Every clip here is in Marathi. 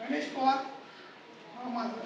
गणेश पवार. माझं.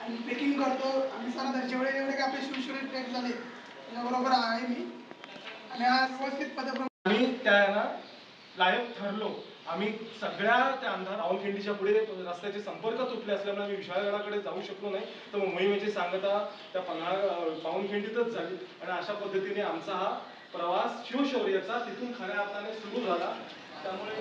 आणि पेकिंग करतो. आम्ही सर जेवढे जेवढे की आपले शिवशिवरे ट्रेक झाले? बरोबर आहे मी. आणि आज व्यवस्थित पदक्रम आम्ही त्यांना लायक ठरलो. आम्ही सगळ्या त्या अंधार रावलखिंडीच्या पुढे रस्त्याचे संपर्क तुटले असल्यामुळे आम्ही विशाळगडाकडे जाऊ शकलो नाही. तर मग मोहिमेची सांगता त्या पन्हाळ पावनखिंडीतच झाली आणि अशा पद्धतीने आमचा हा प्रवास शिवशौर्याचा तिथून खऱ्या अर्थाने सुरू झाला. त्यामुळे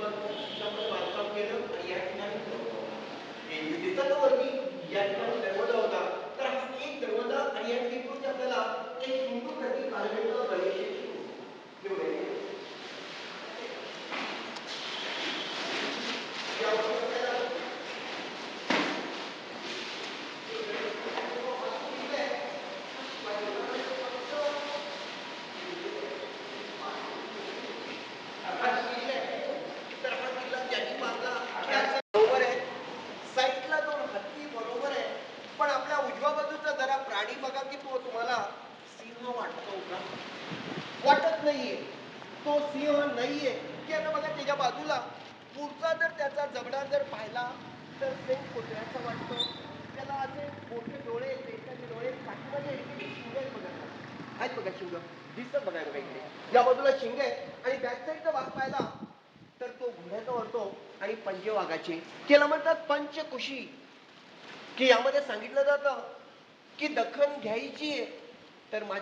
बांधकाम केलं आणि या ठिकाणी तिथं तो वरती या ठिकाणी दरवाजा होता तर हा एक दरवाजा आणि या ठिकाणी आपल्याला एक हिंदू प्रतीक कालखंड गणेशाची निवड आहे. यावर आपल्याला आकाश किल्ला आहे. तर हा किल्ला ज्यांनी बांधला त्याचं बरोबर आहे साईडला दोन हत्ती बरोबर आहे पण आपल्या उजव्या बाजूचा जरा प्राणी बघा की तो तुम्हाला सिंह वाटतो का वाटत नाहीये तो सिंह नाहीये की आता बघा त्याच्या बाजूला पुढचा जर त्याचा जबडा जर पाहिला तर सेम कुत्र्याचा वाटतो त्याला असे मोठे डोळे पेटाचे डोळे पाठीमागे इकडे शिंग आहेत बघा आहेत बघा शिंग दिसत बघायला बघा या बाजूला शिंग आहे आणि बॅक साईडचा वाघ पाहिला तर तो घोड्याचा वाटतो आणि पंचवाघाचे त्याला म्हणतात पंचकुशी की यामध्ये सांगितलं जातं की दखन घ्यायची आहे तर माझ्या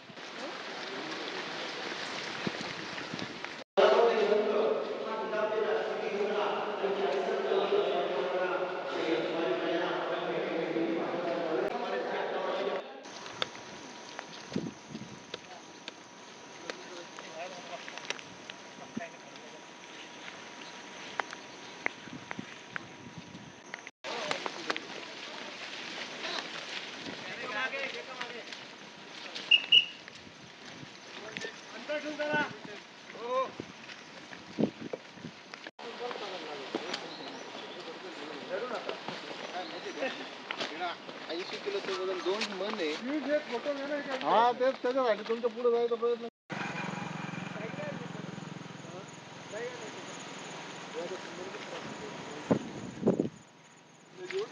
त्याच्यासाठी तुमच्यापुढे जायचा प्रयत्न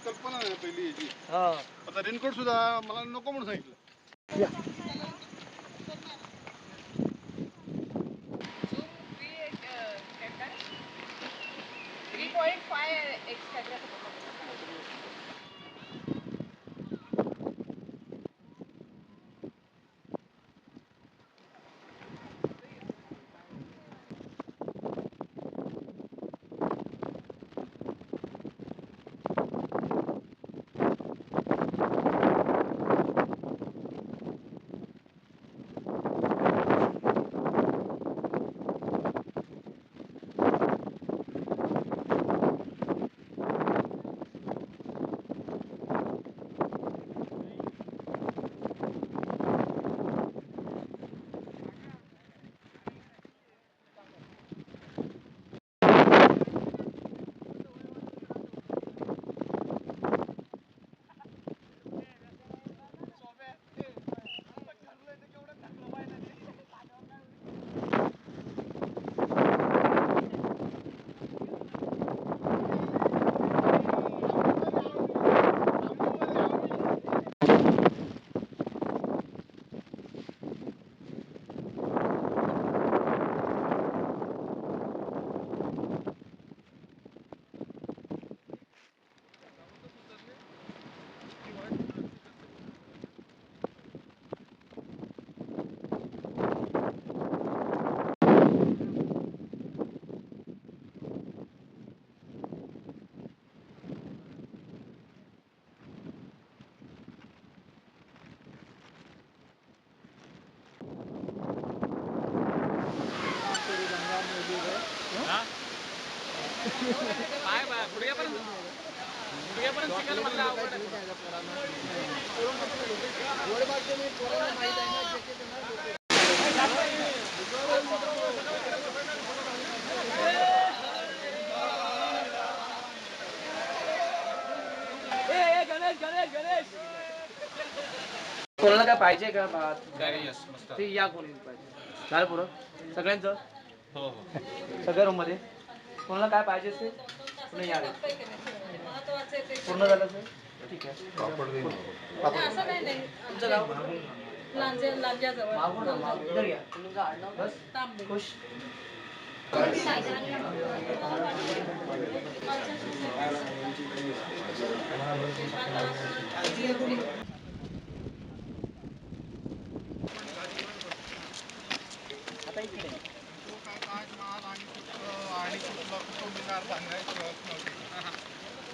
कल्पना नाही पहिली याची. आता रेनकोट सुद्धा मला नको म्हणून सांगितलं. कोणाला काय पाहिजे का भात ते या कोणी पाहिजे. झालं पुरं सगळ्यांचं? हो सगळ्या रूममध्ये? कोणाला काय पाहिजे ते? कोणी या पूर्ण झालं असेल ठीक आहे. असं नाही नाही. तुमचं गाव. लांजा लांजाजवळ मागून ना, मागून. इधर या तुमचं आडनाव? बस. तांबे. खुश?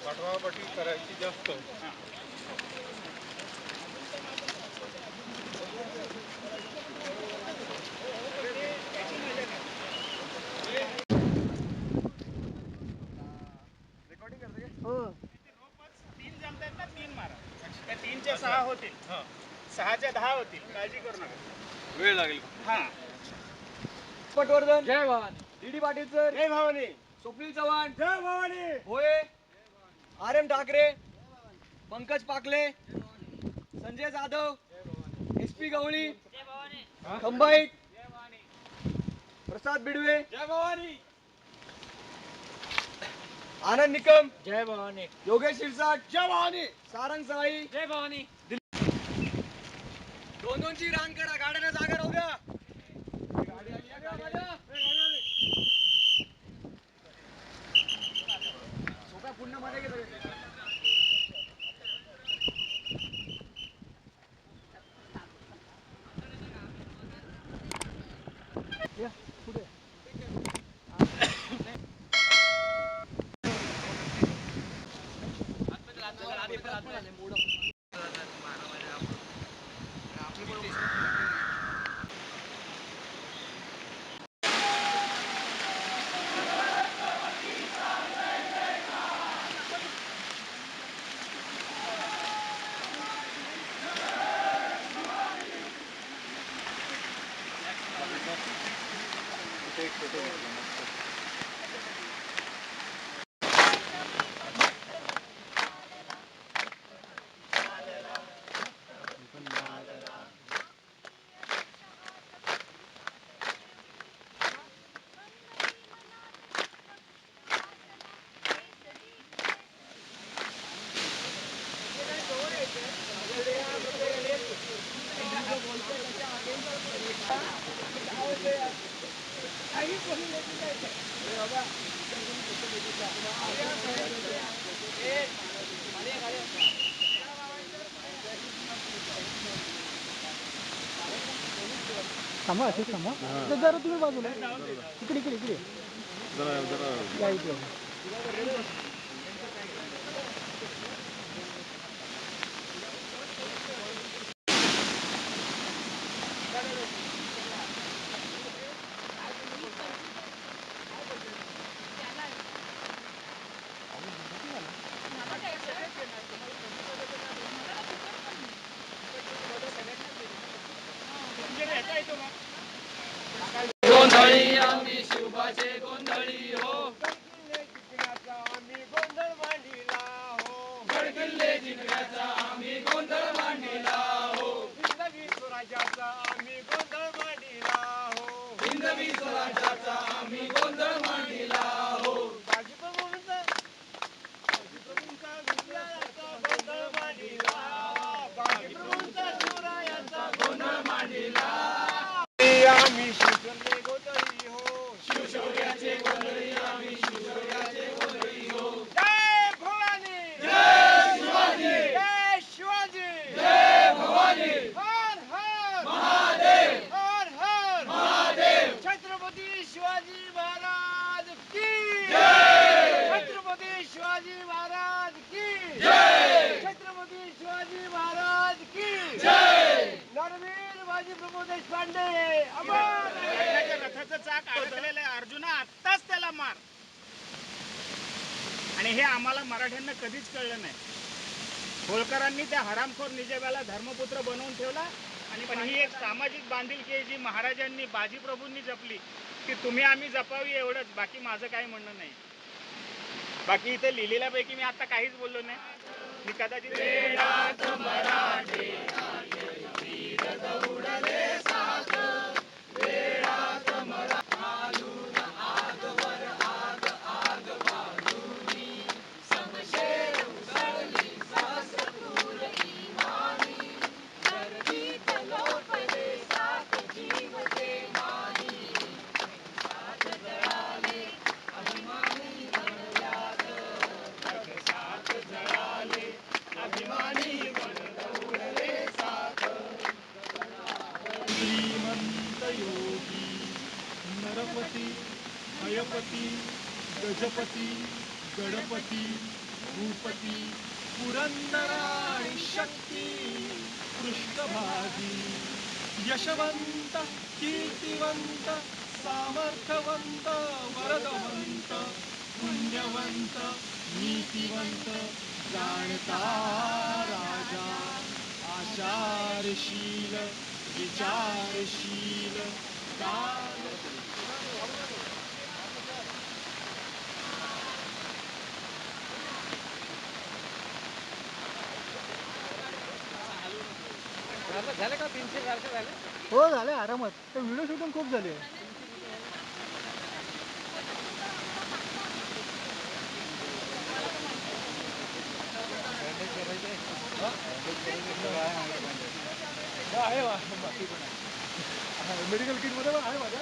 पाठवापाठी करायची जास्त. तीन जमतात ना तीन मारा. त्या तीनचे सहा होतील. सहाच्या दहा होतील. काळजी करू नका. वेळ लागेल हा. पटवर्धन. जय Bhavani. D D Patil sir. जय भवानी. स्वप्नील चव्हाण. जय Bhavani. Bhoye. R M Thackeray Pankaj Pakle Sanjay Jadhav S P Gawli Khambait Prasad Bidwe जय भवानी आनंद निकम जय भवानी योगेश शिरसाट जय भवानी सारंग साई जय भवानी दोन दोनची रांग करा गाड्यांना जागा राहू द्या atrás del muro. थांबा असेच थांबा तर जरा तुम्ही बाजूला इकडे इकडे इकडे जरा जरा या इकडे देशपांडे रथाचं चाक अडकलेलं आहे. अर्जुना आत्ताच त्याला मार. आणि हे आम्हाला मराठ्यांना कधीच कळलं नाही. होळकरांनी त्या हरामखोर निजेबाला धर्मपुत्र बनवून ठेवला. आणि पण ही एक सामाजिक बांधिलकी आहे जी महाराजांनी बाजीप्रभूंनी जपली. की तुम्ही आम्ही जपावी एवढंच. बाकी माझं काही म्हणणं नाही. बाकी इथे लिहिलेल्यापैकी मी आता काहीच बोललो नाही. मी कदाचित नरपती अयपती गजपती गणपती भूपती पुरंदराणी शक्ती पृष्ठभागी यशवंत कीर्तिवंत सामर्थ्यवंत वरदवंत पुण्यवंत नीतिवंत जाणता राजा आचारशील विचारशील काल झाले का? तीनशे चारशे झाले? हो झाले आरामात. तर व्हिडिओ शूटिंग खूप झाले. मेडिकल किटमध्ये आहे माझ्या.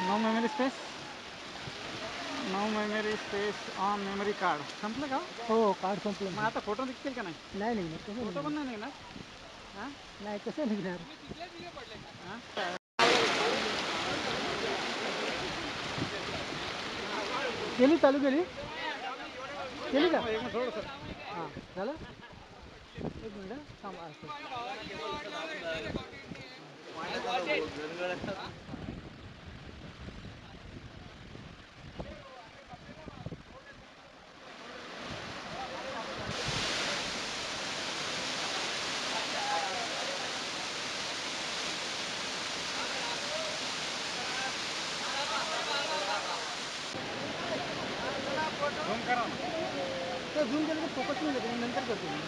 No memory space no memory space on memory card संपलं का हो? कार्ड संपलं मग आता फोटो निघतील का नाही? नाही निघणार कसं फोटो पण नाही निघणार? निघणार? नाही कसं निघणार. केली चालू केली? केली का? हां झालं? एक मिनिट थांबा असं. तर झूम केलं तर फोकस नाही जाते नंतर करतो. मी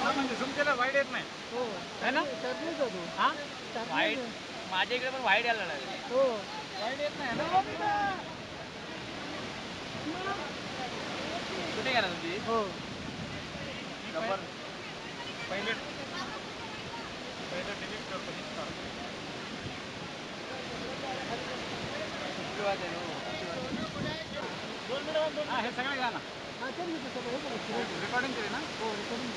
हा म्हणजे झूम केलं वाईट येत नाही. हो. है ना? नाही जातो. हा? नाही वाईट. माझ्या इकडे पण वाईट यायला लागले. हो. वाईट येत नाही ना? कुठे गेला तुझी हो. नंबर पहिले पहिले डिलीट करतो. आशीर्वाद आहे हो, आशीर्वाद. हा हे सगळे ना. रेकॉर्डिंग केली ना? हो रेकॉर्डिंग